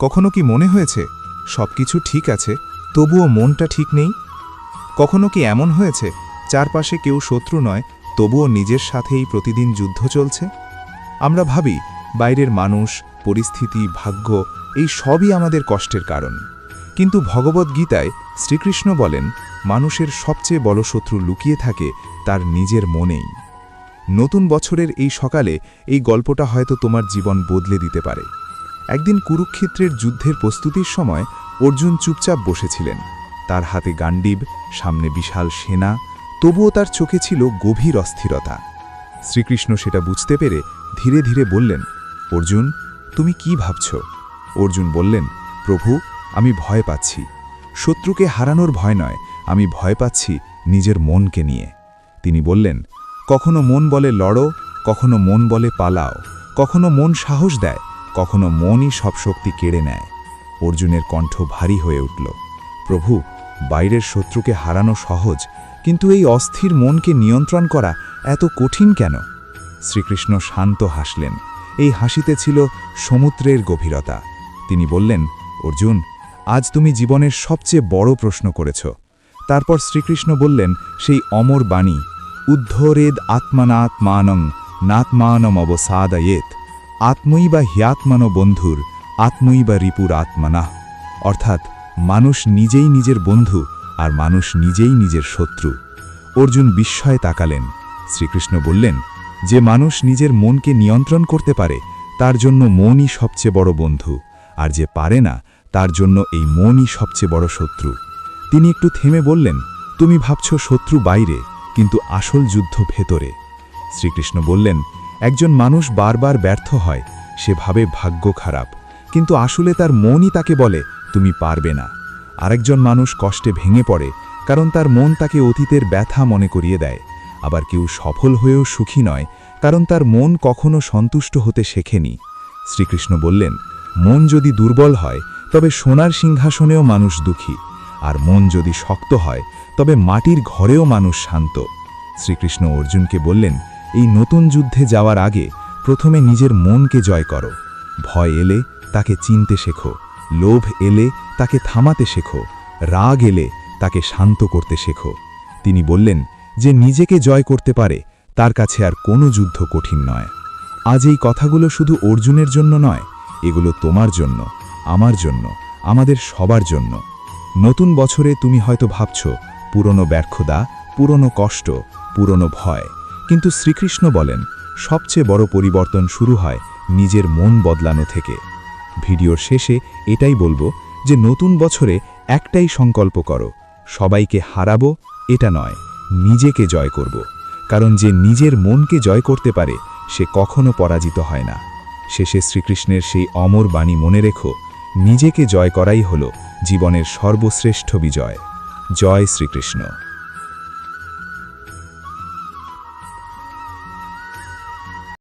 কখনো কি মনে হয়েছে সব কিছু ঠিক আছে, তবুও মনটা ঠিক নেই? কখনো কি এমন হয়েছে, চারপাশে কেউ শত্রু নয়, তবুও নিজের সাথেই প্রতিদিন যুদ্ধ চলছে? আমরা ভাবি, বাইরের মানুষ, পরিস্থিতি, ভাগ্য, এই সবই আমাদের কষ্টের কারণ। কিন্তু ভগবদ্গীতায় শ্রীকৃষ্ণ বলেন, মানুষের সবচেয়ে বড় শত্রু লুকিয়ে থাকে, তার নিজের মনেই। নতুন বছরের এই সকালে এই গল্পটা হয়তো তোমার জীবন বদলে দিতে পারে। একদিন কুরুক্ষেত্রের যুদ্ধের প্রস্তুতির সময় অর্জুন চুপচাপ বসেছিলেন। তার হাতে গান্ডিব সামনে বিশাল সেনা, তবুও তার চোখে ছিল গভীর অস্থিরতা। শ্রীকৃষ্ণ সেটা বুঝতে পেরে ধীরে ধীরে বললেন, অর্জুন, তুমি কি ভাবছ? অর্জুন বললেন, প্রভু, আমি ভয় পাচ্ছি। শত্রুকে হারানোর ভয় নয়, আমি ভয় পাচ্ছি নিজের মনকে নিয়ে। তিনি বললেন, কখনো মন বলে লড়ো, কখনো মন বলে পালাও, কখনো মন সাহস দেয় কখনো মনই সব শক্তি কেড়ে নেয়। অর্জুনের কণ্ঠ ভারী হয়ে উঠল। প্রভু, বাইরের শত্রুকে হারানো সহজ, কিন্তু এই অস্থির মনকে নিয়ন্ত্রণ করা এত কঠিন কেন? শ্রীকৃষ্ণ শান্ত হাসলেন। এই হাসিতে ছিল সমুদ্রের গভীরতা। তিনি বললেন, অর্জুন, আজ তুমি জীবনের সবচেয়ে বড় প্রশ্ন করেছ। তারপর শ্রীকৃষ্ণ বললেন, সেই অমর বাণী, উদ্ধরেদ আত্মানাত্মানং নাত্মানম অবসাদয়েত আত্মই বা হিয়াত্মান বন্ধুর, আত্মই বা রিপুর আত্মানা। অর্থাৎ মানুষ নিজেই নিজের বন্ধু আর মানুষ নিজেই নিজের শত্রু। অর্জুন বিস্ময়ে তাকালেন। শ্রীকৃষ্ণ বললেন, যে মানুষ নিজের মনকে নিয়ন্ত্রণ করতে পারে, তার জন্য মনই সবচেয়ে বড় বন্ধু। আর যে পারে না, তার জন্য এই মনই সবচেয়ে বড় শত্রু। তিনি একটু থেমে বললেন, তুমি ভাবছ শত্রু বাইরে, কিন্তু আসল যুদ্ধ ভেতরে। শ্রীকৃষ্ণ বললেন একজন মানুষ বারবার ব্যর্থ হয়, সে ভাবে ভাগ্য খারাপ। কিন্তু আসলে তার মনই তাকে বলে, তুমি পারবে না। আরেকজন মানুষ কষ্টে ভেঙে পড়ে, কারণ তার মন তাকে অতীতের ব্যথা মনে করিয়ে দেয়। আবার কেউ সফল হয়েও সুখী নয়, কারণ তার মন কখনো সন্তুষ্ট হতে শেখেনি। শ্রীকৃষ্ণ বললেন, মন যদি দুর্বল হয়, তবে সোনার সিংহাসনেও মানুষ দুঃখী। আর মন যদি শক্ত হয়, তবে মাটির ঘরেও মানুষ শান্ত। শ্রীকৃষ্ণ অর্জুনকে বললেন এই নতুন যুদ্ধে যাওয়ার আগে প্রথমে নিজের মনকে জয় করো। ভয় এলে তাকে চিনতে শেখো। লোভ এলে তাকে থামাতে শেখো। রাগ এলে তাকে শান্ত করতে শেখো। তিনি বললেন, যে নিজেকে জয় করতে পারে, তার কাছে আর কোনো যুদ্ধ কঠিন নয়। আজ এই কথাগুলো শুধু অর্জুনের জন্য নয়, এগুলো তোমার জন্য, আমার জন্য, আমাদের সবার জন্য। নতুন বছরে তুমি হয়তো ভাবছ, পুরনো ব্যর্থতা, পুরনো কষ্ট, পুরনো ভয়। কিন্তু শ্রীকৃষ্ণ বলেন, সবচেয়ে বড় পরিবর্তন শুরু হয় নিজের মন বদলানো থেকে। ভিডিওর শেষে এটাই বলব যে নতুন বছরে একটাই সংকল্প করো, সবাইকে হারাবো এটা নয়, নিজেকে জয় করব। কারণ যে নিজের মনকে জয় করতে পারে, সে কখনো পরাজিত হয় না। শেষে শ্রীকৃষ্ণের সেই অমর বাণী মনে রেখো, নিজেকে জয় করাই হল জীবনের সর্বশ্রেষ্ঠ বিজয়। জয় শ্রীকৃষ্ণ।